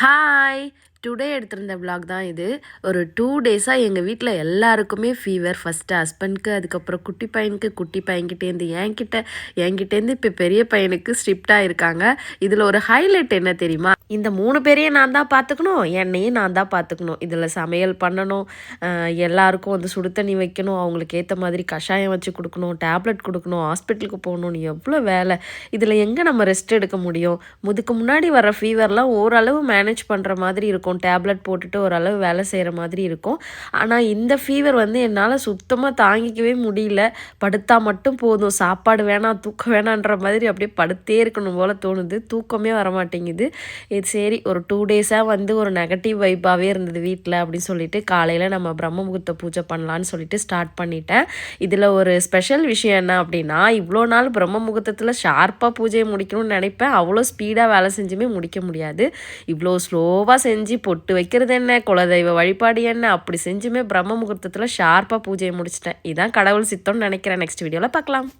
Hi. Today எடுத்திருந்த vlog தான் இது. ஒரு டூ டேஸாக எங்கள் வீட்டில் எல்லாருக்குமே ஃபீவர் ஃபஸ்ட்டு ஹஸ்பண்ட்க்கு அதுக்கப்புறம் குட்டி பையனுக்கு குட்டி பையன்கிட்டேருந்து என்கிட்ட என்கிட்டேருந்து இப்போ பெரிய பையனுக்கு ஸ்ட்ரிப்டாக இருக்காங்க. இதில் ஒரு ஹைலைட் என்ன தெரியுமா? இந்த மூணு பேரையும் நான் தான் பார்த்துக்கணும் என்னையும் நான் தான் பார்த்துக்கணும் இதில் சமையல் பண்ணணும் எல்லாருக்கும் வந்து சுடு தண்ணி வைக்கணும் அவங்களுக்கு ஏற்ற மாதிரி கஷாயம் வச்சு கொடுக்கணும் டேப்லெட் கொடுக்கணும் ஹாஸ்பிட்டலுக்கு போகணும்னு எவ்வளோ வேலை. இதில் எங்கே நம்ம ரெஸ்ட் எடுக்க முடியும்? முதுக்கு முன்னாடி வர ஃபீவர்லாம் ஓரளவு மேனேஜ் பண்ணுற மாதிரி இருக்கும். டேப்லெட் போட்டுட்டு ஓரளவு வேலை செய்கிற மாதிரி இருக்கும். ஆனால் இந்த ஃபீவர் வந்து என்னால் சுத்தமாக தாங்கிக்கவே முடியல. படுத்தா மட்டும் போதும். சாப்பாடு வேணாம் தூக்கம் வேணான்ற மாதிரி அப்படியே படுத்தே இருக்கணும் போல் தோணுது. தூக்கமே வர மாட்டேங்குது இது சரி ஒரு டூ டேஸாக வந்து ஒரு நெகட்டிவ் வைப்பாகவே இருந்தது வீட்டில் அப்படின்னு சொல்லிட்டு காலையில் நம்ம பிரம்ம முகூர்த்த பூஜை பண்ணலான்னு சொல்லிட்டு ஸ்டார்ட் பண்ணிட்டேன். இதில் ஒரு ஸ்பெஷல் விஷயம் என்ன அப்படின்னா இவ்வளோ நாள் பிரம்ம முகூர்த்தத்தில் ஷார்ப்பாக பூஜையை முடிக்கணும்னு நினைப்பேன். அவ்வளோ ஸ்பீடாக வேலை செஞ்சுமே முடிக்க முடியாது. இவ்வளோ ஸ்லோவாக செஞ்சு பொட்டு வைக்கிறது என்ன? குலதெய்வ வழிபாடு என்ன? அப்படி செஞ்சுமே பிரம்ம முகூர்த்தத்தில் ஷார்ப்பாக பூஜையை முடிச்சிட்டேன். இதான் கடவுள் சித்தம்னு நினைக்கிறேன். நெக்ஸ்ட் வீடியோவில் பார்க்கலாம்.